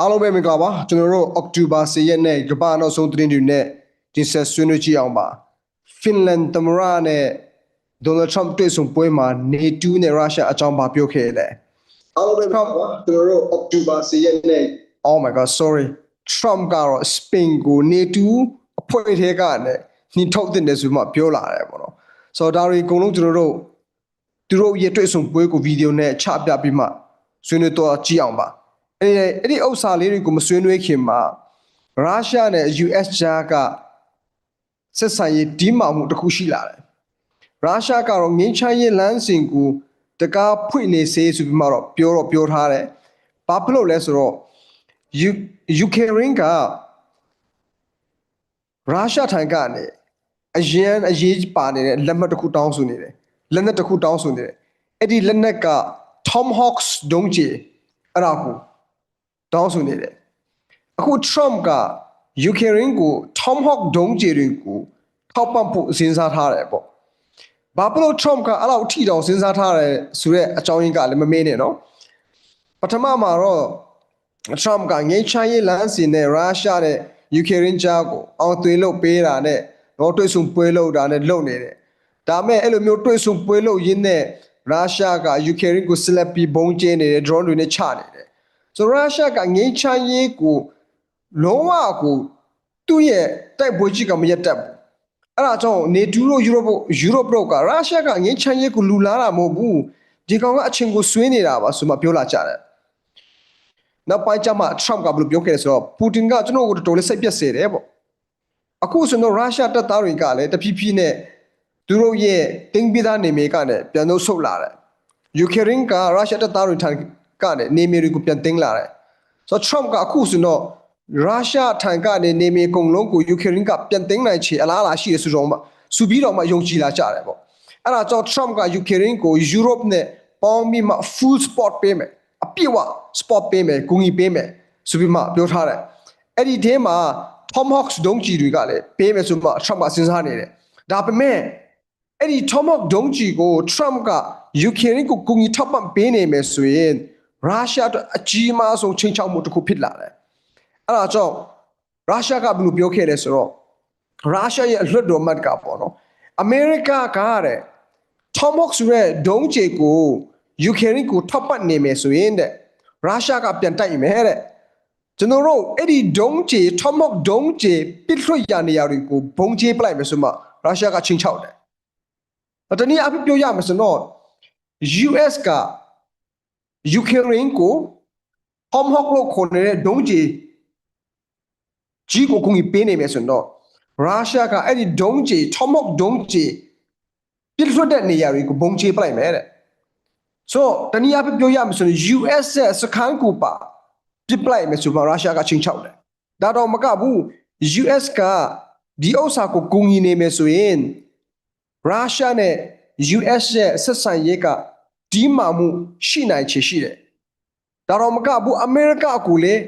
အားလုံးပဲမင်္ဂလာပါကျွန်တော်တို့အောက်တိုဘာ10ရက်နေ့ကမ္ဘာနောက်ဆုံးသတင်းတွေနဲ့တင်ဆက်ဆွေးနွေးကြည့်အောင်ပါဖင်လန်သမ္မတနဲ့ဒေါ်နယ်ထရမ့်တွေ့ဆုံပွဲမှာနေတူးနဲ့ရုရှားအကြောင်းပါပြောခဲ့တယ်အားလုံးပဲမင်္ဂလာပါကျွန်တော်တို့အောက်တိုဘာ10ရက်နေ့ Oh my god sorry Trump ကတော့ Spain ကိုနေတူးအဖွဲ့ထဲကနေနှင်ထုတ်တဲ့တယ်ဆိုမှပြောလာတယ်ပေါ့နော်ဆိုတော့ဒါတွေအကုန်လုံးကျွန်တော်တို့သူတို့ရဲ့တွေ့ဆုံပွဲကိုဗီဒီယိုနဲ့ချပြပြီးမှဆွေးနွေးတော့ကြည့်အောင်ပါ အဲ့ဒီအဲ့ဒီဥစ္စာလေးတွေကိုမဆွေးနွေးခင်မှာရုရှားနဲ့ US ကြားကဆက်ဆံရေးဒီမာမှုတစ်ခုရှိလာတယ်ရုရှားကတော့ငင်းချမ်းရေးလမ်းစဉ်ကိုတကားဖွင့်နေစေဆိုပြီးမှတော့ပြောတော့ပြောထားတယ်ဘာဖြစ်လို့လဲဆိုတော့ယူယူကရိန်းကရုရှားထိုင်ကနေအရင်အရေးပါနေတဲ့လက်မှတ်တစ်ခုတောင်းဆိုနေတယ်လက်နက်တစ်ခုတောင်းဆိုနေတယ်အဲ့ဒီလက်နက်က Tom Hawks ဒုံးကျည်အဲ့ဒါကို တောင်းဆိုနေတယ်အခု Trump ကယူကရိန်းကို Tom Hawk ဒုံးကျည်တွေကိုထောက်ပံ့ဖို့စဉ်းစားထားတယ်ပေါ့ဘာဖြစ်လို့ Trump ကအဲ့လောက်ထိတောင်စဉ်းစားထားတယ်ဆိုတော့အကြောင်းရင်းကလည်းမမေးနဲ့နော်ပထမမှာတော့ Trump ကငိမ့်ချရေးလမ်းစဉ်နဲ့ရုရှားနဲ့ယူကရိန်းကြားကိုအောင်သွေးလို့ပေးတာနဲ့တော့တွေ့ဆုံပွဲလို့တာနဲ့လုပ်နေတယ်ဒါမဲ့အဲ့လိုမျိုးတွေ့ဆုံပွဲလို့ရင်းနဲ့ရုရှားကယူကရိန်းကိုဆက်လက်ပြီးဘုံကျင်းနေတယ် drone တွေနဲ့ချနေတယ် ဆိုတော့ရုရှားကငိမ့်ချမ်းရေးကိုလုံးဝကိုသူ့ရဲ့တိုက်ပွဲကြီးကမရက်တက်ဘူးအဲ့ဒါကြောင့်နေတူရိုယူရိုပယူရိုပကရုရှားကငိမ့်ချမ်းရေးကိုလူလာတာမဟုတ်ဘူးဒီကောင်ကအချင်းကိုဆွေးနေတာပါဆိုမှပြောလာကြတယ်နောက်ပိုင်းကျမှ Trump ကဘယ်လိုပြောခဲ့လဲဆိုတော့ပူတင်ကကျွန်တော်ကိုတော်တော်လေးစိတ်ပြက်စေတယ်ပေါ့အခုဆိုတော့ရုရှားတပ်သားတွေကလည်းတဖြည်းဖြည်းနဲ့သူတို့ရဲ့တင်းပိသားနေမေကနေပြန်လို့ဆုတ်လာတယ်ယူကရိန်းကရုရှားတပ်သားတွေထံ ကနေနေမေတွေကိုပြန်တင်းလာတယ်ဆိုတော့ Trump ကအခုဆိုတော့ရုရှားထံကနေနေမေကုံလုံးကိုယူကရိန်းကပြန်တင်းနိုင်ချေအလားအလာရှိရဆိုတော့မှစူပြီးတော့မှယုံကြည်လာကြတယ်ပေါ့အဲ့ဒါကြောင့် Trump ကယူကရိန်းကို Europe နဲ့ပေါင်းပြီးမှ full support ပေးမယ်အပြည့်အဝ support ပေးမယ်ဂုဏ်ကြီးပေးမယ်ဆိုပြီးမှပြောထားတယ်အဲ့ဒီထဲမှာ Tom Hawks ဒုံးကျည်တွေကလည်းပေးမယ်ဆိုမှ Trump ကစဉ်းစားနေတယ်ဒါပေမဲ့အဲ့ဒီ Tom Hawk ဒုံးကျည်ကို Trump ကယူကရိန်းကိုဂုဏ်ကြီးထောက်ပံ့ပေးနေမယ်ဆိုရင် ရုရှားအတွက်အကြီးမားဆုံးချိန်ချောက်မှုတစ်ခုဖြစ်လာတယ်အဲ့ဒါကြောင့်ရုရှားကဘယ်လိုပြောခဲ့လဲဆိုတော့ရုရှားရဲ့အလွတ်တော်မတ်ကပေါ့နော်အမေရိကကတဲ့ Tom Hawk ဆိုတဲ့ဒုံးကျည်ကိုယူကရိန်းကိုထောက်ပံ့နေမယ်ဆိုရင်တဲ့ရုရှားကပြန်တိုက်မယ်တဲ့ကျွန်တော်တို့အဲ့ဒီဒုံးကျည် Tom Hawk ဒုံးကျည်ပစ်လွှတ်ရနေရတွေကိုဘုံကျဲပလိုက်မယ်ဆိုမှရုရှားကချင်းချောက်တယ်။တနည်းအားဖြင့်ပြောရမယ်ဆိုတော့ US က ယူကရိန်းကို Tom Hawk လို့ခေါ်နေတဲ့ဒုံးကျည်ကြီးကိုကုန်ပြီးပေးနေမယ်ဆိုတော့ရုရှားကအဲ့ဒီဒုံးကျည် Tom Hawk ဒုံးကျည်ပြစ်လွတ်တဲ့နေရာတွေကိုဘုံကျဲပလိုက်မယ်တဲ့ဆိုတော့တနည်းအားဖြင့်ပြောရမယ်ဆိုရင် US ရဲ့စကန်ကိုပါပြစ်ပလိုက်မယ်ဆိုတော့ရုရှားကချင်းချောက်တယ်ဒါတော့မကဘူး US ကဒီဥစ္စာကိုကုန်ကြီးနေမယ်ဆိုရင်ရုရှားနဲ့ US ရဲ့ဆက်ဆံရေးက ဒီမှမှုရှိနိုင်ချေရှိတယ်ဒါတော့မကဘူးအမေရိကကိုလည်း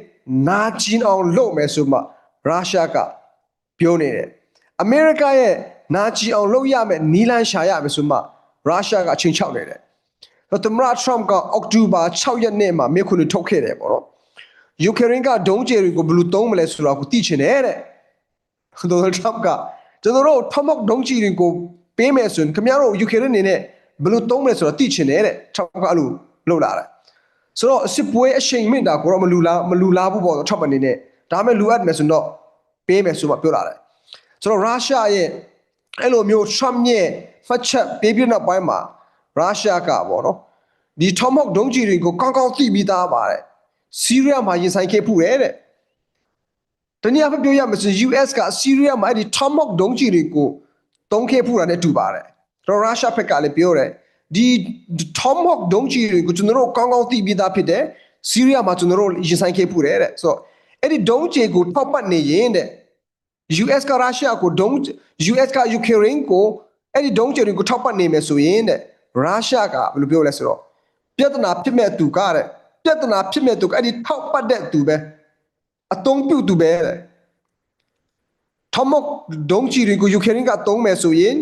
နာကျင်အောင်လုပ်မယ်ဆိုမှရုရှားကပြောနေတယ်အမေရိကရဲ့နာကျင်အောင်လုပ်ရမယ်နီလန်ရှာရမယ်ဆိုမှရုရှားကအချင်းချောက်နေတယ်တော့သမ္မတထရမ့်ကအောက်တိုဘာ6ရက်နေ့မှာမြေခွန်းထုတ်ခဲ့တယ်ပေါ့နော်ယူကရိန်းကဒုံးကျည်တွေကိုဘယ်လိုသုံးမလဲဆိုတော့ကိုသိချင်တယ်တဲ့ဒေါ်နယ်ထရမ့်ကကျွန်တော်တို့ထမောက်ဒုံးကျည်တွေကိုပေးမယ်ဆိုရင်ခင်ဗျားတို့ယူကရိန်းအနေနဲ့ ဘယ်လိုသုံးမလဲဆိုတော့သိချင်တယ်တဲ့ထရမ့်ကအဲ့လိုလုပ်လာတယ်ဆိုတော့စစ်ပွဲအချိန်မင်းတာကိုတော့မလူလားမလူလားဘူးပေါ့ထရမ့်အနေနဲ့ဒါမဲ့လူအပ်မယ်ဆိုတော့ပေးမယ်ဆိုမှပြောလာတယ်ဆိုတော့ရုရှားရဲ့အဲ့လိုမျိုး Trump ရဲ့ဖတ်ချက်ပေးပြနောက်ပိုင်းမှာရုရှားကပေါ့နော်ဒီ Tom Hawk ဒုံးကျည်တွေကိုကောင်းကောင်းသိပြီးသားပါတဲ့ဆီးရီးယားမှာရင်ဆိုင်ခဲ့ဖူးတယ်တဲ့တနည်းအားဖြင့်ပြောရမယ်ဆို US ကဆီးရီးယားမှာအဲ့ဒီ Tom Hawk ဒုံးကျည်တွေကိုတုံးခဲ့ဖူးတာနဲ့တူပါတယ်တော့ရုရှားဘက်ကလည်းပြောတယ် ဒီ Tom Hawk ဒုံးကျည်တွေကိုကျွန်တော်တို့ကောင်းကောင်းသိပြီးသားဖြစ်တယ်ဆီးရီးယားမှာကျွန်တော်တို့ရင်ဆိုင်ခဲ့ဖူးတယ်တဲ့ဆိုတော့အဲ့ဒီဒုံးကျည်ကိုထောက်ပတ်နေရင်တဲ့ US ကရုရှားကိုဒုံး US ကယူကရိန်းကိုအဲ့ဒီဒုံးကျည်တွေကိုထောက်ပတ်နေမယ်ဆိုရင်တဲ့ရုရှားကဘယ်လိုပြောလဲဆိုတော့ပြဿနာဖြစ်မဲ့သူကတဲ့ပြဿနာဖြစ်မဲ့သူကအဲ့ဒီထောက်ပတ်တဲ့သူပဲအတုံးပြုတ်သူပဲတဲ့ထမကဒုံးကျည်တွေကိုယူကရိန်းကတုံးမယ်ဆိုရင်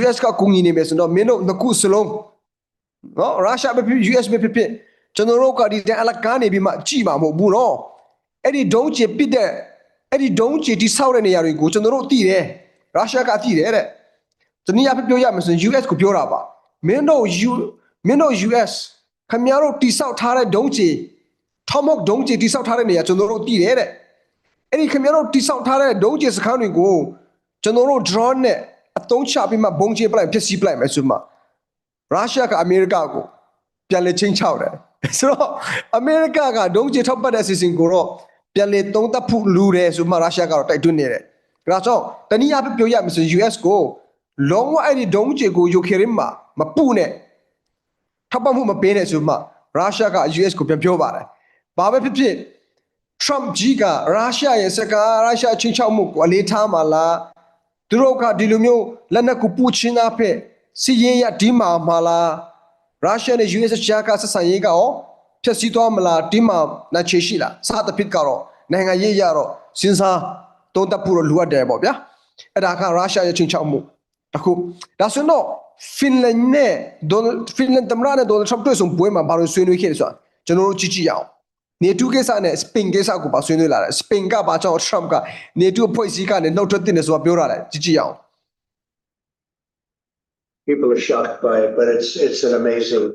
US ကကူညီနေမယ်ဆိုတော့မင်းတို့ငခုစလုံးနော်ရုရှားပဲဖြစ် US ပဲဖြစ်ဖြစ်ကျွန်တော်တို့ကဒီတန်အလကားနေပြီးမှကြည်မှာမဟုတ်ဘူးနော်အဲ့ဒီဒုံးကျည်ပစ်တဲ့အဲ့ဒီဒုံးကျည်တိဆောက်တဲ့နေရာတွေကိုကျွန်တော်တို့သိတယ်ရုရှားကသိတယ်တဲ့တနည်းအားဖြင့်ပြောရမယ်ဆိုရင် US ကိုပြောတာပါမင်းတို့ U မင်းတို့ US ခင်ဗျားတို့တိဆောက်ထားတဲ့ဒုံးကျည် Tomahawk ဒုံးကျည်တိဆောက်ထားတဲ့နေရာကျွန်တော်တို့သိတယ်တဲ့အဲ့ဒီခင်ဗျားတို့တိဆောက်ထားတဲ့ဒုံးကျည်စခန်းတွေကိုကျွန်တော်တို့ drone နဲ့ အသုံးချပြီးမှဘုံကျည်ပလိုက်ဖြစ်စီပလိုက်မယ်ဆိုမှရုရှားကအမေရိကကိုပြန်လေချင်းချောက်တယ်ဆိုတော့အမေရိကကဒုံးကျည်ထောက်ပတ်တဲ့အစီအစဉ်ကိုတော့ပြန်လေသုံးသပ်ဖို့လူတယ်ဆိုမှရုရှားကတော့တိုက်တွန်းနေတယ်ဒါကြောင့်တနည်းအားဖြင့်ပြောရမယ်ဆိုရင် US ကိုလုံးဝအဲ့ဒီဒုံးကျည်ကိုယူကရိန်းမှာမပူနဲ့ထောက်ပံ့မှုမပေးနဲ့ဆိုမှရုရှားက US ကိုပြန်ပြောပါတယ်ဘာပဲဖြစ်ဖြစ် Trump ကြီးကရုရှားရဲ့စကားရုရှားချင်းချောက်မှုကိုအလေးထားမှလား သူတို့ကဒီလိုမျိုးလက်နက်ကိုပူချင်းသားဖက်စီရင်ရဒီမာမလားရုရှားနဲ့ US ရှားကဆက်ဆံရေးကရောဖြည့်ဆည်းသွားမလားဒီမာနာချေရှိလားစသဖြင့်ကတော့နိုင်ငံရေးရတော့စဉ်းစားတုံးတက်ဖို့လိုအပ်တယ်ပေါ့ဗျာအဲ့ဒါကရုရှားရဲ့ချင်းချောက်မှုတခုဒါဆိုတော့ဖင်လန်နဲ့ဒေါ်ဖင်လန်တမရနဲ့ဒေါ်နယ်ထရမ့်တွေ့ဆုံပွဲမှာဘာလို့ဆွေးနွေးခဲ့လဲဆိုတာကျွန်တော်တို့ကြည့်ကြည့်အောင် နေတူကိစ္စနဲ့စပင်ကိစ္စကိုပါဆွေးနွေးလာတယ်စပင်ကဘာကြောင့်ထရမ့်ကနေတူအဖွဲ့အစည်းကနေနှုတ်ထွက်တင်တယ်ဆိုတာပြောရတယ်ကြည့်ကြည့်အောင် people are shocked by it, but it's, it's an amazing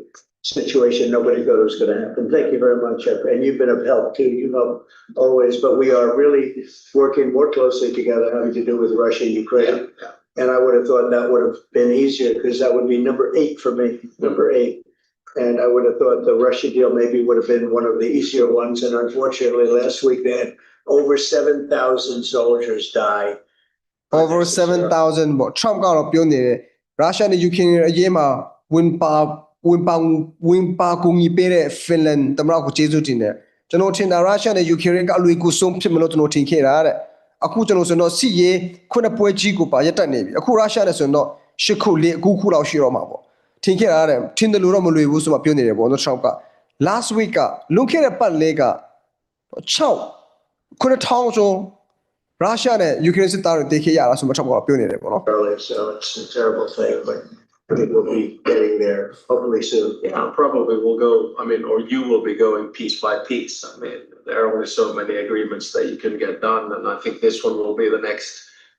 situation. Nobody thought it was gonna happen. Thank you very much. And you've been of help too, you know, always, but we are really working more closely together, having to do with Russia and Ukraine. And I would have thought that would have been easier because that would be number eight for me, number eight. And I would have thought the Russia deal maybe would have been one of the easier ones. And unfortunately, last week they had over seven thousand soldiers die. over 7000ပေါ့ Trump ကတော့ပြောနေတယ်ရုရှားနဲ့ Ukraine ရဲ့အရေးမှာဝင်ပါဝင်ပါဝင်ပါကူညီပေးတဲ့ Finland တမရကိုကျေးဇူးတင်တယ်ကျွန်တော်ထင်တာရုရှားနဲ့ Ukraine ကအလွေကူဆုံးဖြစ်မလို့ကျွန်တော်ထင်ခဲ့တာတဲ့အခုကျွန်တော်ဆိုတော့စီရေးခုနှစ်ပွဲကြီးကိုပါရပ်တန့်နေပြီအခုရုရှားနဲ့ဆိုတော့ရှစ်ခုလေးအခုခုလောက်ရှိတော့မှာပေါ့ ထင်ခဲ့တာတဲ့ထင်တယ်လို့တော့မလွေဘူးဆိုမှပြောနေတယ်ပေါ့နော် Trump က last week ကလွန်ခဲ့တဲ့ပတ်လေးက6ခုနှစ်ထောင်ကျော်ရုရှားနဲ့ Ukraine စစ်သားတွေတေခဲ့ရတာဆိုမှ Trump ကပြောနေတယ်ပေါ့နော် early, so it's a terrible thing, but I think we'll be getting there hopefully soon. Yeah, probably will go, I mean, or you will be going piece by piece. I mean, there are only so many agreements that you can get done, and I think this one will be the next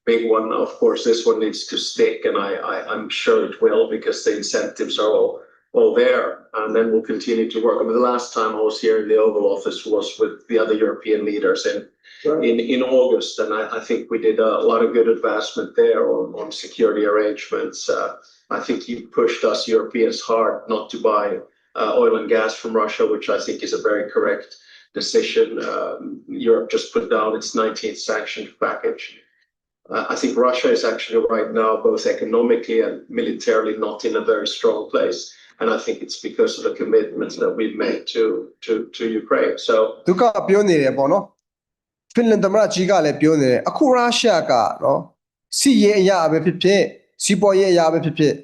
big one. Of course, this one needs to stick, and I'm sure it will because the incentives are all, all there, and then we'll continue to work. I mean, the last time I was here in the Oval Office was with the other European leaders in, in, in August, and I, I think we did a lot of good advancement there on, security arrangements. Uh, I think you pushed us Europeans hard not to buy uh, oil and gas from Russia, which I think is a very correct decision. Um, Europe just put down its 19th sanction package. Uh, I think Russia is actually right now, both economically and militarily, not in a very strong place. And I think it's because of the commitments that we've made to, to, to Ukraine. So သူကပြောနေတယ်ပေါ့နော်ဖင်လန်သမ္မတကြီးကလည်းပြောနေတယ်အခုရုရှားကနော်စီရေးအရာပဲဖြစ်ဖြစ်စီးပွားရေးအရာပဲဖြစ်ဖြစ်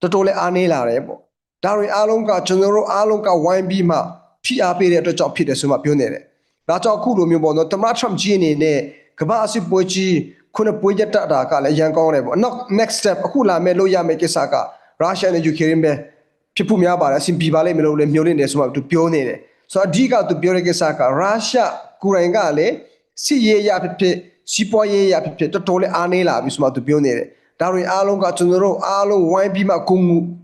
တော်တော်လေးအားနေလာတယ်ပေါ့ဒါတွေအားလုံးကကျွန်တော်တို့အားလုံးကဝိုင်းပြီးမှဖိအားပေးတဲ့အတွက်ကြောင့်ဖြစ်တယ်ဆိုမှပြောနေတယ်ဒါကြောင့်အခုလိုမျိုးပေါ့နော်သမ္မတ Trump ကြီးအနေနဲ့ကမ္ဘာအစစ်ပွဲကြီး ခုနှစ်ပွဲရတတာကလည်းရန်ကောင်းတယ်ပေါ့နောက် next step အခုလာမဲ့လို့ရမယ့်ကိစ္စကရုရှားနဲ့ယူကရိန်းပဲဖြစ်ဖို့များပါတယ်အဆင်ပြေပါလိမ့်မယ်လို့လည်းမျှော်လင့်နေဆိုမှသူပြောနေတယ်ဆိုတော့အဓိကသူပြောတဲ့ကိစ္စကရုရှားကိုယ်တိုင်ကလည်းစစ်ရေးရဖြစ်ဖြစ်စီးပွားရေးရဖြစ်ဖြစ်တော်တော်လေးအားနေလာပြီဆိုမှသူပြောနေတယ်ဒါတွေအားလုံးကကျွန်တော်တို့အားလုံးဝိုင်းပြီးမှဂုံ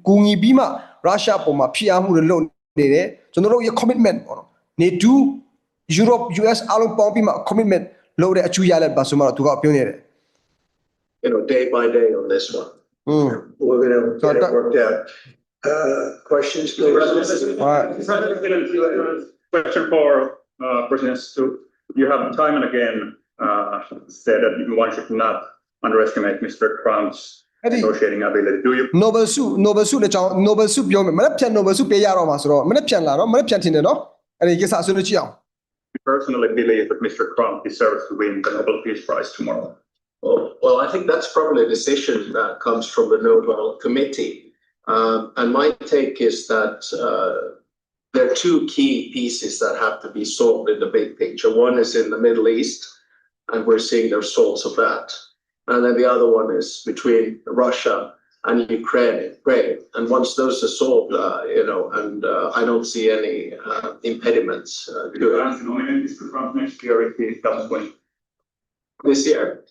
ဂုံညီပြီးမှရုရှားပုံမှာဖိအားမှုတွေလုပ်နေတယ်ကျွန်တော်တို့ရဲ့ commitment ပေါ့နော်နေတူ Europe US အားလုံးပေါင်းပြီးမှ commitment လုပ်တဲ့အချူရလက်ပါဆိုမှတော့သူကပြောနေတယ် you know, day by day on this one. อืม We're gonna So get it that- worked out. Uh, questions, please? Alright. Question for uh, President Stu. You have time and again uh, said that one should not underestimate Mr. Trump's အဲ့ဒီ negotiating ability. Do you Nobel ဆု Nobel ဆုလက်ချောင်း Nobel ဆုပြောမယ်မနေ့ပြန် Nobel ဆုပေးရတော့မှာဆိုတော့မနေ့ပြန်လာတော့မနေ့ပြန်တင်တယ်နော်အဲ့ဒီကိစ္စဆွေးနွေးကြည့်အောင် personally believe that Mr. Trump deserves to win the Nobel Peace Prize tomorrow? Well, well, I think that's probably a decision that comes from the Nobel Committee. Um, and my take is that uh, there are two key pieces that have to be solved in the big picture. One is in the Middle East, and we're seeing the results of that. And then the other one is between Russia and Ukraine. And once those are solved, uh, you know, and uh, I don't see any uh, impediments uh, to you it. plan to nominate next year if he does win? this year.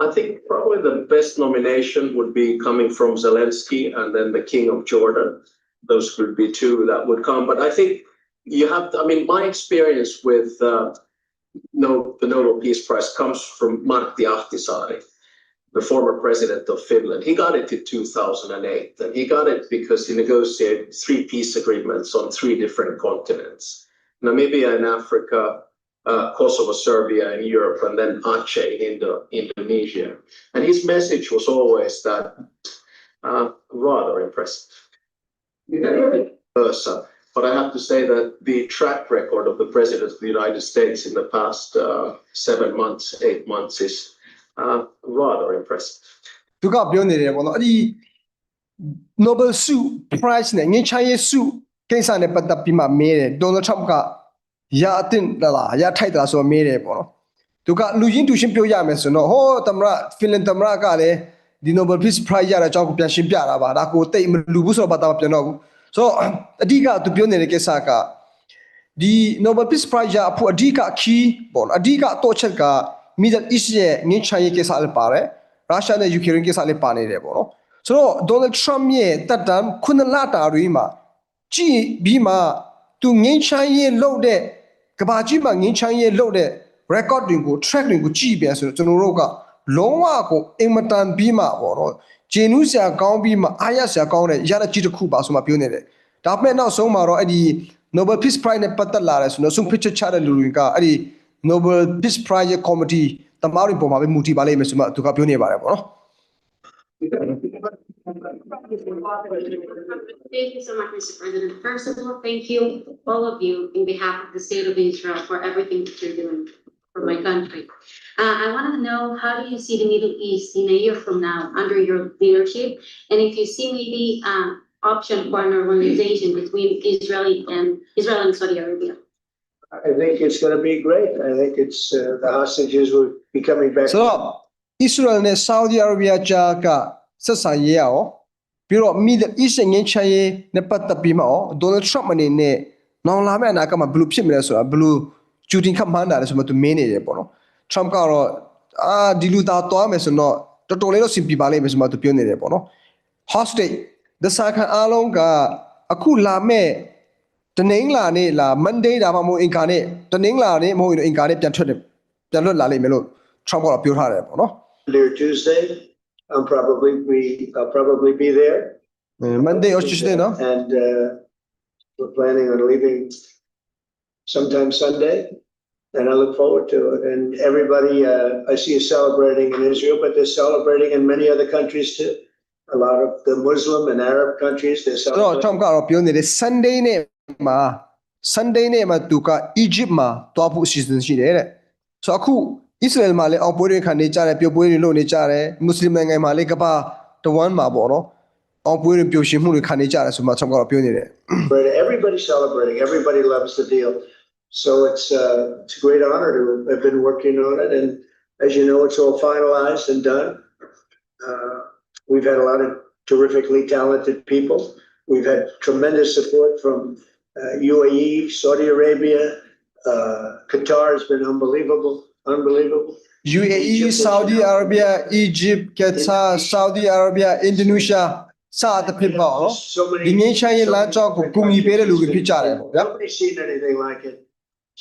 I think probably the best nomination would be coming from Zelensky and then the King of Jordan. Those would be two that would come. But I think you have, to, I mean, my experience with uh, no, the Nobel Peace Prize comes from Martti Ahtisaari, the former president of Finland. He got it in 2008, and he got it because he negotiated three peace agreements on three different continents Namibia in Africa, uh, Kosovo, Serbia, in Europe, and then Aceh in Indo- Indonesia. And his message was always that uh, rather impressive. Versa. But I have to say that the track record of the President of the United States in the past uh, seven months, eight months is uh, rather impressive. သူကပြောနေတယ်ပေါ့နော်အဲ့ဒီ Nobel ဆု prize နဲ့ငင်းချမ်းရေးဆုကိစ္စနဲ့ပတ်သက်ပြီးမှမေးတယ် Donald Trump ကရအတင်လားရထိုက်တာလားဆိုတော့မေးတယ်ပေါ့နော်သူကလူချင်းတူချင်းပြောရမယ်ဆိုတော့ဟောသမရ Finland သမရကလည်းဒီ Nobel Peace Prize ရတဲ့အကြောင်းကိုပြန်ရှင်းပြတာပါဒါကိုတိတ်မလူဘူးဆိုတော့ဘာသာမပြန်တော့ဘူးဆိုတော့အဓိကသူပြောနေတဲ့ကိစ္စကဒီ Nobel Peace Prize ရအဖို့အဓိက key ပေါ့နော်အဓိကတော့ချက်က Middle East ရဲ့ငင်းချမ်းရေးကိစ္စလည်းပါတယ်ရုရှားနဲ့ယူကရိန်းကိစ္စလည်းပါနေတယ်ပေါ့နော်ဆိုတော့ Donald Trump ရဲ့တက်တမ်းခုနှစ်လတာတွေမှာကြည့်ပြီးမှသူငင်းချမ်းရေးလုပ်တဲ့ကဘာကြီးမှာငင်းချမ်းရေးလုပ်တဲ့ record တွေကို track တွေကိုကြည့်ပြန်ဆိုတော့ကျွန်တော်တို့ကလုံးဝကိုအင်မတန်ပြီးမှပေါ့နော်ဂျင်းနူးဆရာကောင်းပြီးမှအားရဆရာကောင်းတဲ့ရတဲ့ကြီးတစ်ခုပါဆိုမှပြောနေတယ်ဒါပေမဲ့နောက်ဆုံးမှာတော့အဲ့ဒီ Nobel Peace Prize နဲ့ပတ်သက်လာတယ်ဆိုတော့ဆုံးဖြတ်ချက်ချတဲ့လူတွေကအဲ့ဒီ Nobel Peace Prize ရဲ့ committee တမားတွေပုံမှာပဲမူတည်ပါလိမ့်မယ်ဆိုမှသူကပြောနေပါတယ်ပေါ့နော် Thank you so much, Mr. President. First of all, thank you, all of you, in behalf of the state of Israel for everything that you're doing for my country. Uh, I wanted to know, how do you see the Middle East in a year from now under your leadership? And if you see maybe, uh, option for normalization between Israeli and Israel and Saudi Arabia? I think it's gonna be great. I think it's, uh, the hostages will be coming back. ဆိုတော့ Israel နဲ့ Saudi Arabia ကြားကဆက်ဆံရေးရောပြီးတော့ Middle East ငင်းချမ်းရေးနဲ့ပတ်သက်ပြီးမှရော Donald Trump အနေနဲ့နောင်လာမယ့်အနာဂတ်မှာဘယ်လိုဖြစ်မလဲဆိုတာဘယ်လိုဂျူတင်ခတ်မှန်းတာလဲဆိုမှသူမင်းနေတယ်ပေါ့နော် Trump ကတော့အာဒီလူသားသွားမယ်ဆိုတော့တော်တော်လေးတော့စင်ပြပါလိမ့်မယ်ဆိုမှသူပြောနေတယ်ပေါ့နော် hostage ဒစာခံအားလုံးကအခုလာမဲ့ တနင်္လာနေ့လာ Monday ဒါမှမဟုတ်အင်္ဂါနေ့တနင်္လာနေ့မဟုတ်ရင်အင်္ဂါနေ့ပြန်ထွက်တယ်ပြန်လွတ်လာလိမ့်မယ်လို့ Trump ကတော့ပြောထားတယ်ပေါ့နော် There Tuesday, I'm probably, we, I'll probably be there. အဲ Monday or Tuesday နော် And, uh, we're planning on leaving sometime Sunday. And I look forward to it. And everybody, uh, I see is celebrating in Israel, but they're celebrating in many other countries too. A lot of the Muslim and Arab countries, they're ဆိုတော့ celebrating. Trump ကတော့ပြောနေတယ် Sunday နေ့ မှာ Sunday နေ့မှာသူက Egypt မှာတွားဖို့အစီအစဉ်ရှိတယ်တဲ့ဆိုတော့အခု Israel မှာလည်းအောင်ပွဲတွေခံနေကြတယ်ပျော်ပွဲတွေလုပ်နေကြတယ်မွတ်စလင်နိုင်ငံမှာလည်းကမ္ဘာတဝမ်းမှာပေါ့နော်အောင်ပွဲတွေပျော်ရွှင်မှုတွေခံနေကြတယ်ဆိုမှ Trump ကတော့ပြောနေတယ် But everybody's celebrating. Everybody loves the deal. So it's, uh, it's a great honor to have been working on it. And as you know, it's all finalized and done. Uh, we've had a lot of terrifically talented people. We've had tremendous support from uh, UAE, Saudi Arabia. Uh, Qatar has been unbelievable, unbelievable. UAE Saudi Arabia Egypt Qatar Saudi Arabia Indonesia စသဖြင့်ပေါ့နော် So many. ဒီငင်းချမ်းရေးလမ်းကြောင်းကိုကူညီပေးတဲ့လူတွေဖြစ်ကြတယ်ပေါ့ဗျာ Nobody's seen anything like it.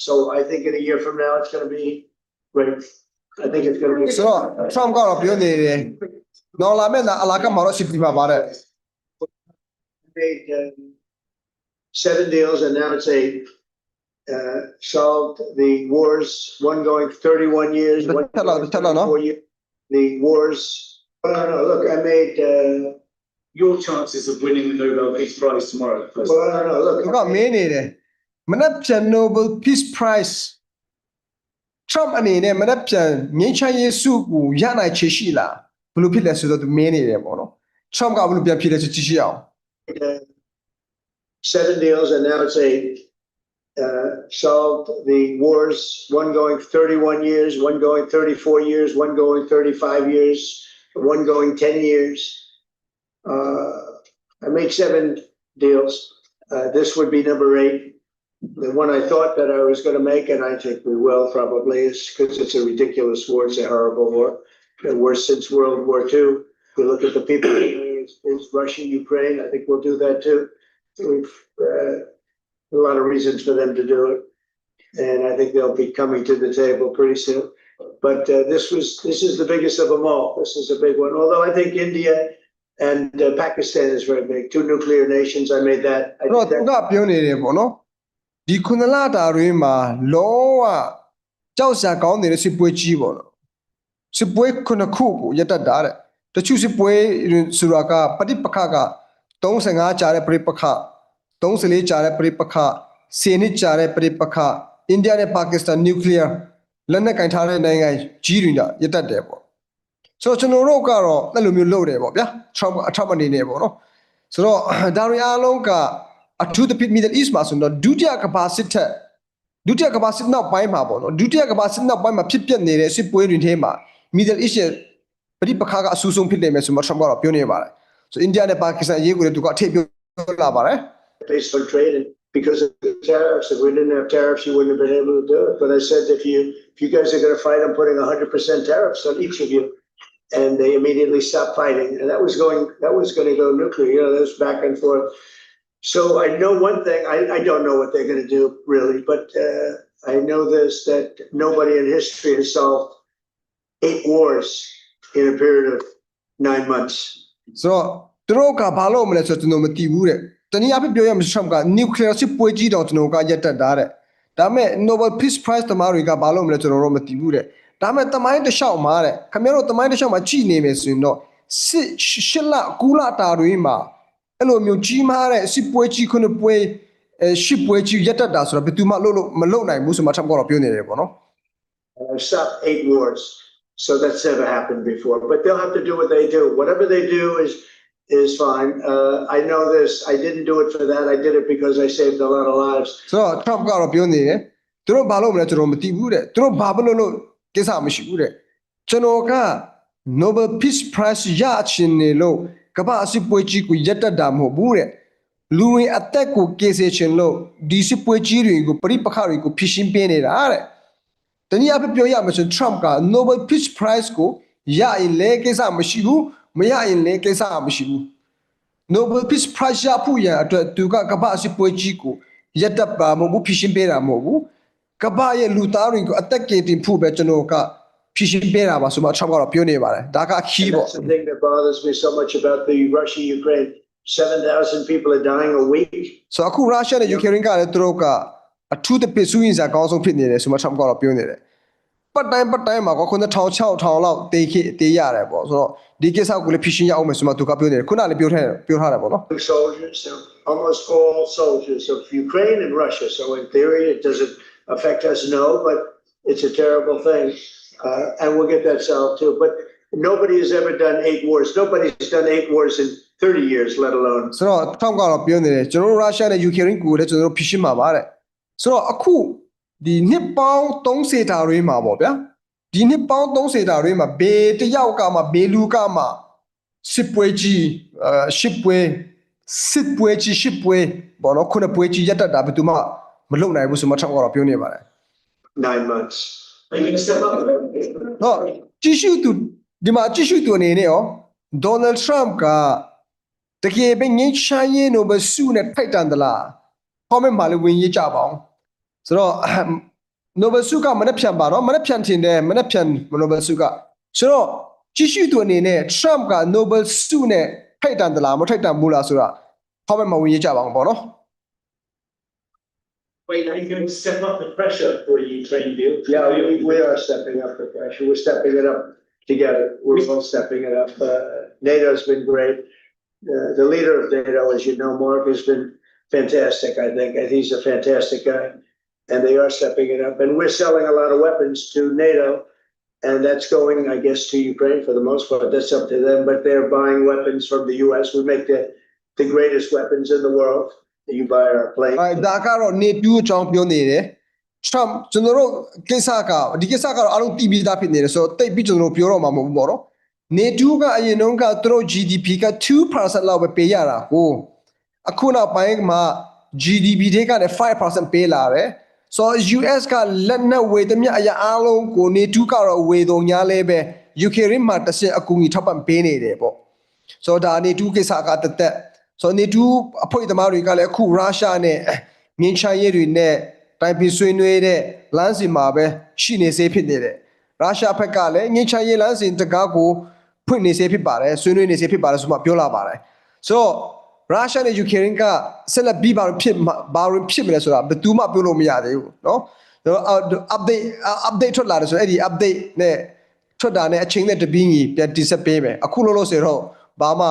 So I think in a year from now, it's gonna be great. I think it's gonna be. ဆိုတော့ Trump ကတော့ပြောနေတယ်နော်လာမယ့်အလာကမှာတော့စီပီမှာပါတဲ့ Made, um, seven deals and now it's eight. Uh, solved the wars, one going thirty-one years, one Tell her- going tell her, no? 34 years. The wars, no, no, no, look, I made, uh, your chances of winning the Nobel Peace Prize tomorrow. well, no, no, look. သူကမင်းနေတယ်မနက်ဖြန် Nobel Peace Prize Trump အနေနဲ့မနက်ဖြန်ငင်းချမ်းရေးဆုကိုရနိုင်ချေရှိလားဘယ်လိုဖြစ်လဲဆိုတော့သူမင်းနေတယ်ပေါ့နော် Trump ကဘယ်လိုပြန်ဖြစ်လဲဆိုကြည့်ရှိအောင် uh, seven deals and now it's eight. Uh, solved the wars, one going thirty-one years, one going thirty-four years, one going thirty-five years, one going ten years. Uh, I made seven deals. Uh, this would be number eight. The one I thought that I was gonna make, and I think we will probably, is because it's a ridiculous war, it's a horrible war. The worst since World War II. If we look at the people, is Russia, Ukraine, I think we'll do that too We've, uh, a lot of reasons for them to do it. And I think they'll be coming to the table pretty soon. But uh, this was, this is the biggest of them all. This is a big one. Although I think India and uh, Pakistan is very big. Two nuclear nations. I made that. I အဲ့တော့ did သူ that. ကပြောနေတယ်ပေါ့နော်ဒီခုနလတာတွင်မှာလောကကြောက်စရာကောင်းနေတဲ့စစ်ပွဲကြီးပေါ့နော်စစ်ပွဲခုနှစ်ခုကိုရတတ်တာတဲ့တချို့စစ်ပွဲဆိုတာကပဋိပက္ခက 35ကြာတဲ့ပဋိပက္ခ34ကြာတဲ့ပဋိပက္ခ10နှစ်ကြာတဲ့ပဋိပက္ခအိန္ဒိယနဲ့ပါကစ္စတန်နျူကလ িয়ার လက်နက်ကင်ထားတဲ့နိုင်ငံကြီးတွေကရတတ်တယ်ပေါ့ဆိုတော့ကျွန်တော်တို့ကတော့အဲ့လိုမျိုးလုပ်တယ်ပေါ့ဗျာ Trump အထက်အနေနဲ့ပေါ့နော်ဆိုတော့ဒါတွေအားလုံးကအထူးသဖြင့် Middle East မှာဆိုတော့ဒုတိယကမ္ဘာစစ်ထက်ဒုတိယကမ္ဘာစစ်နောက်ပိုင်းမှာပေါ့နော်ဒုတိယကမ္ဘာစစ်နောက်ပိုင်းမှာဖြစ်ပျက်နေတဲ့စစ်ပွဲတွေထဲမှာ Middle East ရဲ့ပဋိပက္ခကအဆူဆုံးဖြစ်နေမယ်ဆိုမှ Trump ကတော့ပြောနေပါတယ် ဆိုအိန္ဒိယနဲ့ပါကစ္စတန်အရေးကိုလည်းသူကအထည့်ပြောလာပါတယ် peaceful trade and because of the tariffs. If we didn't have tariffs, you wouldn't have been able to do it. But I said, if you, if you guys are gonna fight, I'm putting hundred percent tariffs on each of you. And they immediately stopped fighting. And that was going, that was gonna go nuclear, you know, that was back and forth. So I know one thing, I, I don't know what they're gonna do really, but, uh, I know this, that nobody in history has solved eight wars in a period of nine months. ဆိုတော့သူတို့ကဘာလို့မလဲဆိုတော့ကျွန်တော်မသိဘူးတဲ့တနည်းအားဖြင့်ပြောရမယ်ဆို Trump က nuclear စစ်ပွဲကြီးတော့ကျွန်တော်ကရက်တက်တာတဲ့ဒါပေမဲ့ Nobel Peace Prize တမားတွေကဘာလို့မလဲကျွန်တော်တို့မသိဘူးတဲ့ဒါပေမဲ့တမိုင်းတစ်လျှောက်မှာတဲ့ခင်ဗျားတို့တမိုင်းတစ်လျှောက်မှာကြည်နေမယ်ဆိုရင်တော့စစ်ရှစ်လကူလတာတွေမှာအဲ့လိုမျိုးကြီးမားတဲ့စစ်ပွဲကြီးခုနှစ်ပွဲအဲရှစ်ပွဲကြီးရက်တက်တာဆိုတော့ဘယ်သူမှလုပ်လို့မလုပ်နိုင်ဘူးဆိုမှ Trump ကတော့ပြောနေတယ်ပေါ့နော် And I've stopped eight wars. So that's never happened before, but they'll have to do what they do. Whatever they do is, is fine. Uh, I know this. I didn't do it for that. I did it because I saved a lot of lives. ဆိုတော့ Trump ကတော့ပြောနေတယ်သူတို့ဘာလို့မလဲကျွန်တော်မသိဘူးတဲ့သူတို့ဘာမလို့လို့ကိစ္စမရှိဘူးတဲ့ကျွန်တော်က Nobel Peace Prize ရချင်နေလို့ကမ္ဘာအစစ်ပွဲကြီးကိုရက်တက်တာမဟုတ်ဘူးတဲ့လူတွေအသက်ကိုကေစေချင်လို့ဒီစစ်ပွဲကြီးတွေကိုပရိပခါတွေကိုဖြည့်ရှင်းပေးနေတာတဲ့ တနည်းအားဖြင့်ပြောရမယ်ဆိုရင် Trump က Nobel Peace Prize ကိုရရင်လည်းကိစ္စမရှိဘူးမရရင်လည်းကိစ္စမရှိဘူး Nobel Peace Prize ရဖို့ရန်အတွက်သူကကမ္ဘာအစစ်ပွဲကြီးကိုရက်တက်ပါမဟုတ်ဘူးဖြည့်ရှင်းပေးတာမဟုတ်ဘူးကမ္ဘာရဲ့လူသားတွေကိုအသက်ကယ်တင်ဖို့ပဲကျွန်တော်ကဖြည့်ရှင်းပေးတာပါဆိုမှ Trump ကတော့ပြောနေပါတယ်ဒါက key And ပေါ့ that's the thing that bothers me so much about the Russia Ukraine. Seven thousand people are dying a week. ဆိုတော့အခု Russia နဲ့ Ukraine ကလည်းသူတို့က အထူးသဖြင့်စူးရင်စရာအကောင်းဆုံးဖြစ်နေတယ်ဆိုမှ Trump ကတော့ပြောနေတယ်ပတ်တိုင်းပတ်တိုင်းမှာက9000 6000လောက်တေးခေတေးရတယ်ပေါ့ဆိုတော့ဒီကိစ္စကိုလည်းဖြည့်ရှင်းရအောင်မယ်ဆိုမှသူကပြောနေတယ်ခုနလည်းပြောထားတယ်ပြောထားတယ်ပေါ့နော် Soldiers, almost all soldiers of Ukraine and Russia. So in theory, it doesn't affect us, no, but it's a terrible thing. Uh, and we'll get that solved too. But nobody has ever done eight wars. Nobody's done eight wars in thirty years, let alone ဆိုတော့ Trump ကတော့ပြောနေတယ်ကျွန်တော်တို့ Russia နဲ့ Ukraine ကိုလည်းကျွန်တော်တို့ဖြည့်ရှင်းမှာပါတဲ့ ဆိုတော့အခုဒီနှစ်ပေါင်း30တာတွေမှာပေါ့ဗျာဒီနှစ်ပေါင်း30တာတွေမှာဘေးတစ်ယောက်ကမှဘေးလူကမှစစ်ပွဲကြီးအဲစစ်ပွဲစစ်ပွဲကြီးစစ်ပွဲဘောနော်ခုနှစ်ပွဲကြီးရက်တက်တာဘယ်သူမှမလုပ်နိုင်ဘူးဆိုမှ Trump ကတော့ပြောနေပါတယ် nine months. Are you gonna step up? ဟောကြည့်ရှုသူဒီမှာကြည့်ရှုသူအနေနဲ့ရော Donald Trump ကတကယ်ပဲငင်းချမ်းရင်တော့ဘစုနဲ့ထိုက်တန်သလား comment မှာလည်းဝင်ရေးကြပါအောင် ဆိုတော့ Nobel စုကမနေ့ဖြန်ပါတော့မနေ့ဖြန်တင်တယ်မနေ့ဖြန် Nobel စုကဆိုတော့ကြည့်ရှုသူအနေနဲ့ Trump က Nobel စုနဲ့ထိုက်တန်သလားမထိုက်တန်ဘူးလားဆိုတာ comment မှာဝင်ရေးကြပါအောင်ပေါ့နော် Wait, are you going to step up the pressure for a Ukraine deal? Yeah, we, we are stepping up the pressure. We're stepping it up together. We're both stepping it up. Uh, NATO's been great. Uh, the leader of NATO, as you know, Mark, has been fantastic, I think, and he's a fantastic guy. And they are stepping it up. And we're selling a lot of weapons to NATO. And that's going, I guess, to Ukraine for the most part. That's up to them. But they're buying weapons from the US. We make the, the greatest weapons in the world. You buy our plane. အဲဒါကတော့နေပြူအကြောင်းပြောနေတယ် Trump ကျွန်တော်တို့ကိစ္စကဒီကိစ္စကတော့အားလုံးတည်ပြီးသားဖြစ်နေတယ်ဆိုတော့တိတ်ပြီးကျွန်တော်တို့ပြောတော့မှာမဟုတ်ဘူးပေါ့နော် နေတူးကအရင်တုန်းကသူတို့ GDP က2%လောက်ပဲပေးရတာကိုအခုနောက်ပိုင်းမှာ GDP တွေကနေ5%ပေးလာတယ် ဆိုတော့ US ကလက်နက်ဝေသမျှအရာအလုံးကိုနေတူးကတော့ဝေတော့ညာလဲပဲ Ukraine မှာတစ်ဆင့်အကူအညီထောက်ပံ့ပေးနေတယ်ပေါ့ဆိုတော့ဒါနေတူးကိစ္စကတသက်ဆိုတော့နေတူးအဖွဲ့သမားတွေကလည်းအခုရုရှားနဲ့မြင်းချရေးတွေနဲ့တိုင်ပင်ဆွေးနွေးတဲ့လမ်းစဉ်မှာပဲရှိနေစေဖြစ်နေတယ်ရုရှားဘက်ကလည်းမြင်းချရေးလမ်းစဉ်တကားကိုဖွင့်နေစေဖြစ်ပါတယ်ဆွေးနွေးနေစေဖြစ်ပါတယ်ဆိုမှပြောလာပါတယ်ဆိုတော့ ရုရှားနဲ့ယူကရိန်းကဆက်လက်ပြီးပါဖြစ်မှာဘာလို့ဖြစ်မလဲဆိုတာဘယ်သူမှပြောလို့မရသေးဘူးเนาะ update update ထွက်လာတယ်ဆိုတော့အဲ့ဒီ update နဲ့ထွက်တာနဲ့အချိန်နဲ့တပင်းကြီးပြန်တိဆက်ပေးမယ်အခုလို့လို့ဆိုတော့ဘာမှ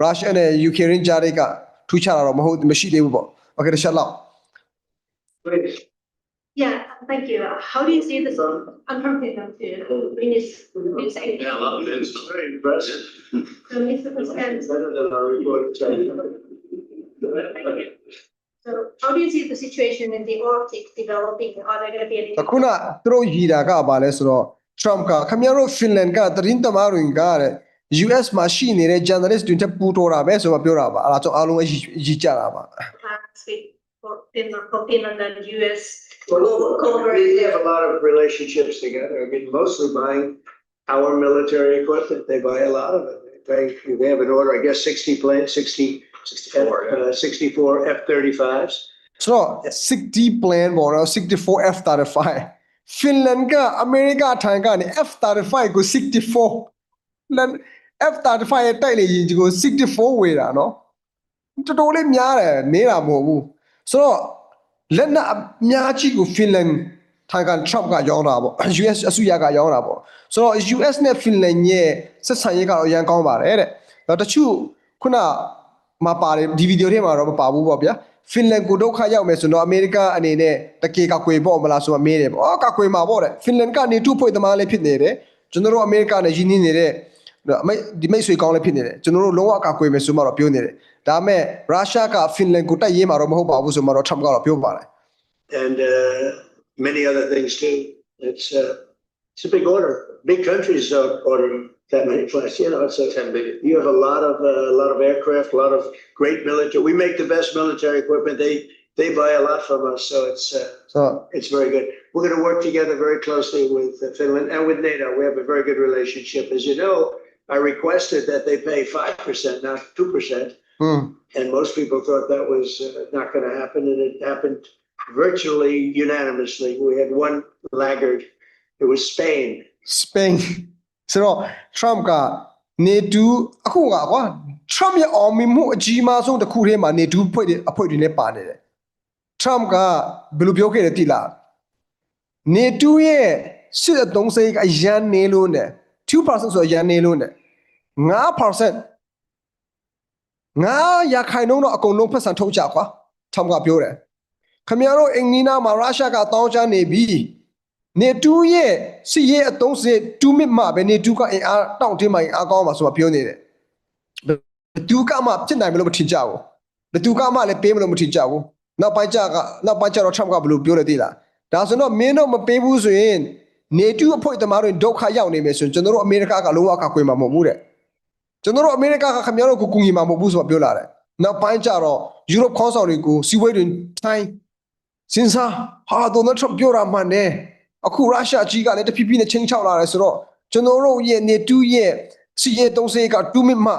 ရုရှားနဲ့ယူကရိန်းကြားတွေကထူးခြားတာတော့မဟုတ်မရှိသေးဘူးပေါ့โอเคတစ်ချက်လောက် Please. Yeah, thank you. How do you see this? I'm from Vietnam too. Minister, Minister. Yeah, I love it. Very impressive. So, Mr. President, Better than our report. so how do you see the situation in the Arctic developing? Are there going to be any? အခုနသူတို့ရည်တာကဘာလဲဆိုတော့ Trump ကခင်ဗျားတို့ Finland ကတရင်တမားတွေကတဲ့ US မှာရှိနေတဲ့ journalist တွေတက်ပူတော်တာပဲဆိုမှပြောတာပါအဲ့ဒါကြောင့်အားလုံးအကြီးကြတာပါ plans with for Finland, for Finland and US? Well, Cover- we have a lot of relationships together. I mean, mostly buying our military equipment. They buy a lot of it. They, they have an order, I guess, sixty planes, sixty, uh, sixty-four F thirty-fives. ဆိုတော့60 plan ပေါ်တော့ 64 F35 Finland ကအမေရိကထိုင်ကနေ F35 ကို64လန် F35 ရဲ့တိုက်လေယာဉ်ကြီးကို64ဝေတာနော်တော်တော်လေးများတယ်နေတာမဟုတ်ဘူးဆိုတော့ လက်နက်အများကြီးကို Finland ထိုင်ကန် Trump ကရောင်းတာပေါ့ US အစိုးရကရောင်းတာပေါ့ဆိုတော့ US နဲ့ Finland ရဲ့ဆက်ဆံရေးကတော့အရန်ကောင်းပါတယ်တဲ့တော့တချို့ခုနမှာပါတယ်ဒီဗီဒီယိုထဲမှာတော့မပါဘူးပေါ့ဗျာ Finland ကိုဒုက္ခရောက်မယ်ဆိုတော့အမေရိကအနေနဲ့တကေကကွေပေါ့မလားဆိုတော့မေးတယ်ပေါ့အော်ကကွေမှာပေါ့တဲ့ Finland ကနေတူဖွဲ့သမားလေးဖြစ်နေတယ်ကျွန်တော်တို့အမေရိကနဲ့ရင်းနှီးနေတဲ့အမိတ်ဒီမိတ်ဆွေကောင်းလည်းဖြစ်နေတယ်ကျွန်တော်တို့လုံးဝအကာအကွယ်မယ်ဆိုမှတော့ပြောနေတယ် ဒါပေမဲ့ရုရှားကဖင်လန်ကိုတိုက်ရေးမှာတော့မဟုတ်ပါဘူးဆိုမှတော့ Trump ကတော့ပြောပါတယ် and uh, many other things too. It's uh, it's a big order. Big countries don't order that many planes. You know, it's a Ten billion. you have a lot of uh, a lot of aircraft, a lot of great military. We make the best military equipment. They they buy a lot from us, so it's uh, ဆိုတော့ it's very good. We're going to work together very closely with uh, Finland and with NATO. We have a very good relationship. As you know, I requested that they pay five percent, not two percent. ဟွန်း And most people thought that was uh, not going to happen, and it happened virtually unanimously. We had one laggard. It was Spain. Spain ဆိုတော့ Trump ကနေတူအခုကကွာ Trump ရဲ့အောင်မြင်မှုအကြီးမားဆုံးတစ်ခုထဲမှာနေတူဖွဲ့တဲ့အဖွဲ့တွေလည်းပါနေတယ် Trump ကဘယ်လိုပြောခဲ့တယ်တိလားနေတူရဲ့စစ်အသုံးစိတ်ကအရန်နေလို့နဲ့2%ဆိုအရန်နေလို့နဲ့9% ငါရခိုင်နှုန်းတော့အကုန်လုံးဖက်ဆန်ထုတ်ကြကွာထမ်ကပြောတယ်ခမရတို့အင်နီနာမှာရုရှားကတောင်းချနေပြီနေတူးရဲ့စီရဲ့အသုံးစစ်2မိနစ်မှပဲနေတူးကအင်အားတောင့်တင်းမှအင်အားကောင်းမှာဆိုမှပြောနေတယ်ဘယ်သူကမှဖြစ်နိုင်မလို့မထင်ကြဘူးဘယ်သူကမှလည်းပေးမလို့မထင်ကြဘူးနောက်ပိုင်းကျကနောက်ပိုင်းကျတော့ထမ်ကဘယ်လိုပြောလဲသိလားဒါဆိုတော့မင်းတို့မပေးဘူးဆိုရင်နေတူးအဖွဲ့သမားတွေဒုက္ခရောက်နေမယ်ဆိုရင်ကျွန်တော်တို့အမေရိကကလုံးဝကကွေမှာမဟုတ်ဘူးတဲ့ ကျွန်တော်တို့အမေရိကကခင်ဗျားတို့ကိုကူညီမှာမဟုတ်ဘူးဆိုတော့ပြောလာတယ်။နောက်ပိုင်းကျတော့ယူရိုပခေါင်းဆောင်တွေကိုစီဝေးတွေထိုင်းစင်စာဟာဒေါ်နယ်ထရမ့်ပြောတာမှန်တယ်။အခုရုရှားကြီးကလည်းတဖြည်းဖြည်းနဲ့ချင်းချောက်လာတယ်ဆိုတော့ကျွန်တော်တို့ရဲ့နေတူးရဲ့စီရဲ့တုံးစေးက2မိနစ်မှ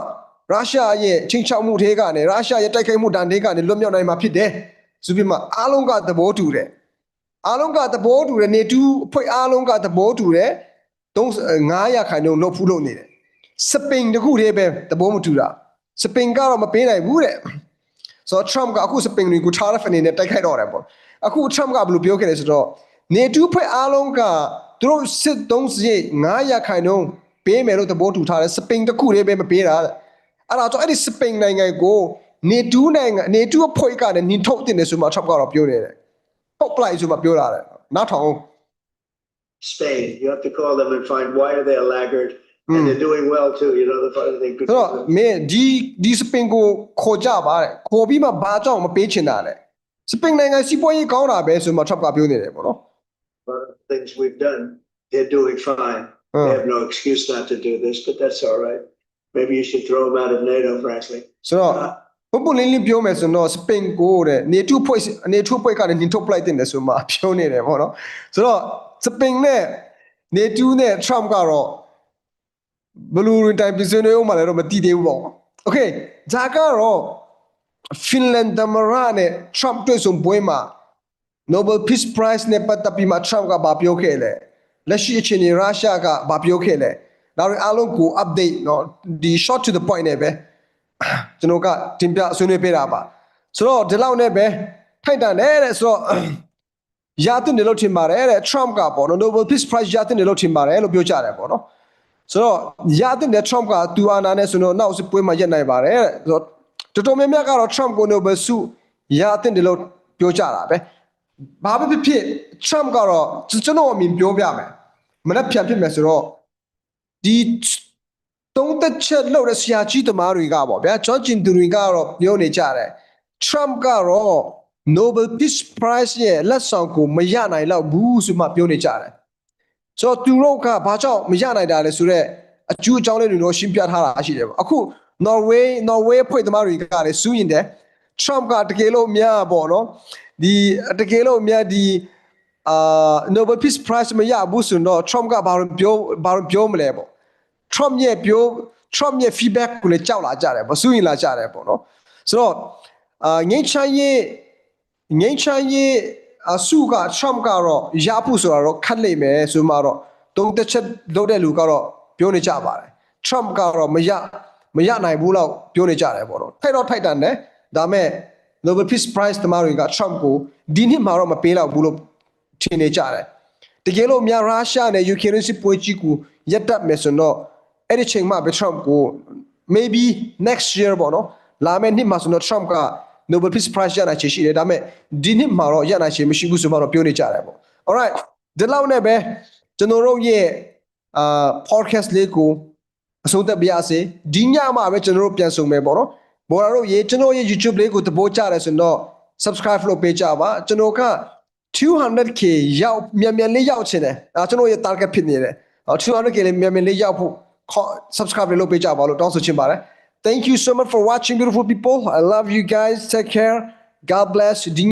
ရုရှားရဲ့ချင်းချောက်မှုတွေကနေရုရှားရဲ့တိုက်ခိုက်မှုတန်တွေကနေလွတ်မြောက်နိုင်မှာဖြစ်တယ်။ဆိုပြီးမှအားလုံးကသဘောတူတယ်။အားလုံးကသဘောတူတယ်နေတူးအဖွဲ့အားလုံးကသဘောတူတယ်။300ခိုင်နှုန်းလို့ဖူးလို့နေတယ် စပိန်တခုတည်းပဲသဘောမတူတာစပိန်ကတော့မပေးနိုင်ဘူးတဲ့ဆိုတော့ Trump ကအခုစပိန်တွေကို tariff အနေနဲ့တိုက်ခိုက်တော့တယ်ပေါ့အခု Trump ကဘယ်လိုပြောခဲ့လဲဆိုတော့နေတူဖွဲ့အားလုံးကသူတို့စစ်သုံးစရိတ်900ခိုင်နှုန်းပေးမယ်လို့သဘောတူထားတယ်စပိန်တခုတည်းပဲမပေးတာတဲ့အဲ့ဒါတော့အဲ့ဒီစပိန်နိုင်ငံကိုနေတူနိုင်ငံနေတူအဖွဲ့ကလည်းနင်ထုတ်တင်တယ်ဆိုမှ Trump ကတော့ပြောနေတယ်ပုတ်ပလိုက်ဆိုမှပြောတာတဲ့နောက်ထောင် Spain. You have to call them and find why are they a laggard, Hmm. And they're doing well too. You know the funny thing. ဆိုတော့မင်းဒီဒီစပင်ကိုခေါ်ကြပါတဲ့ခေါ်ပြီးမှဘာကြောင့်မပေးချင်တာလဲစပင်နိုင်ငံစီးပွားရေးကောင်းတာပဲဆိုမှ Trump ကပြောနေတယ်ပေါ့နော် One of the things we've done, they're doing fine. Uh. They have no excuse not to do this, but that's all right. Maybe you should throw them out of NATO, frankly. ဆိုတော့ပုပ်ပုလင်းလင်းပြောမယ်ဆိုတော့စပိန်ကိုတဲ့နေတူဖွဲ့နေတူဖွဲ့ကနေနင်ထုတ်ပလိုက်တဲ့တယ်ဆိုမှပြောနေတယ်ပေါ့နော်ဆိုတော့စပိန်နဲ့နေတူနဲ့ Trump ကတော့ ဘလူးရင်တိုင်ပြည်စနေဦးမှာလည်းတော့မတည်သေးဘူးပေါ့โอเคဂျာကတော့ Finland သမရနဲ့ Trump တွေ့ဆုံပွဲမှာ Nobel Peace Prize နဲ့ပတ်သက်ပြီးမှ Trump ကဘာပြောခဲ့လဲလက်ရှိအခြေအနေရုရှားကဘာပြောခဲ့လဲဒါတွေအားလုံးကို update เนาะဒီ short to the point နဲ့ပဲ ကျွန်တော်ကတင်ပြဆွေးနွေးပေးတာပါဆိုတော့ဒီလောက်နဲ့ပဲထိုက်တန်တယ်တဲ့ဆိုတော့ ရတဲ့နေလို့ထင်ပါတယ်တဲ့ Trump ကပေါ့နော် Nobel Peace Prize ရတဲ့နေလို့ထင်ပါတယ်လို့ပြောကြတယ်ပေါ့နော် ဆိုတော့ရတဲ့နေ Trump ကသူအာနာနဲ့ဆိုတော့နောက်စပွဲမှာရက်နိုင်ပါတယ်တဲ့ဆိုတော့တော်တော်များများကတော့ Trump ကို Nobel ဆုရတဲ့နေလို့ပြောကြတာပဲဘာပဲဖြစ်ဖြစ် Trump ကတော့ကျွန်တော်အမြင်ပြောပြမယ်မနေ့ပြန်ဖြစ်မယ်ဆိုတော့ဒီတုံးသက်ချက်လောက်တဲ့ဆရာကြီးသမားတွေကပေါ့ဗျာဂျော့ဂျင်သူတွေကတော့ပြောနေကြတယ် Trump ကတော့ Nobel Peace Prize ရဲ့လက်ဆောင်ကိုမရနိုင်တော့ဘူးဆိုမှပြောနေကြတယ် ဆိုတော့သူတို့ကဘာကြောင့်မရနိုင်တာလဲဆိုတော့အကျိုးအကြောင်းလေးတွေတော့ရှင်းပြထားတာရှိတယ်ပေါ့အခု Norway Norway ဖွဲ့သမားတွေကလည်းစူးရင်တယ် Trump ကတကယ်လို့များပေါ့နော်ဒီတကယ်လို့များဒီအာ Nobel Peace Prize မရဘူးဆိုတော့ Trump ကဘာလို့ပြောဘာလို့ပြောမလဲပေါ့ Trump ရဲ့ပြော Trump ရဲ့ feedback ကိုလည်းကြောက်လာကြတယ်ပေါ့စူးရင်လာကြတယ်ပေါ့နော်ဆိုတော့အာငိမ့်ချမ်းရဲ့ငိမ့်ချမ်းရဲ့ အဆုက Trump ကတော့ရဖို့ဆိုတာတော့ခတ်လိမ့်မယ်ဆိုမှတော့တုံးတစ်ချက်လုပ်တဲ့လူကတော့ပြောနေကြပါတယ် Trump ကတော့မရမရနိုင်ဘူးလို့ပြောနေကြတယ်ပေါ့နော်ထိုက်တော့ထိုက်တန်တယ်ဒါမဲ့ Nobel Peace Prize တမားတွေက Trump ကိုဒီနှစ်မှာတော့မပေးတော့ဘူးလို့ထင်နေကြတယ်တကယ်လို့များရုရှားနဲ့ယူကရိန်းစစ်ပွဲကြီးကိုရပ်တန့်မယ်ဆိုတော့အဲ့ဒီချိန်မှာပဲ Trump ကို maybe next year ပေါ့နော်လာမယ့်နှစ်မှာဆိုတော့ Trump က Nobel Peace Prize ရနိုင်ချေရှိတယ်ဒါပေမဲ့ဒီနှစ်မှာတော့ရနိုင်ချေမရှိဘူးဆိုမှတော့ပြောနေကြတယ်ပေါ့ alright ဒီလောက်နဲ့ပဲကျွန်တော်တို့ရဲ့အာ podcast လေးကိုအဆုံးသတ်ပြရစေဒီညမှာပဲကျွန်တော်တို့ပြန်ဆုံမယ်ပေါ့နော်ဘော်ရာတို့ရေကျွန်တော်ရဲ့ YouTube လေးကိုတပိုးကြတယ်ဆိုတော့ subscribe လုပ်ပေးကြပါကျွန်တော်က 200k ရောက်မြန်မြန်လေးရောက်ချင်တယ်အဲကျွန်တော်ရဲ့ target ဖြစ်နေတယ်အော် 200k လေးမြန်မြန်လေးရောက်ဖို့ခေါ် subscribe လေးလုပ်ပေးကြပါလို့တောင်းဆိုချင်ပါတယ် Thank you so much for watching beautiful people. I love you guys. Take care. God bless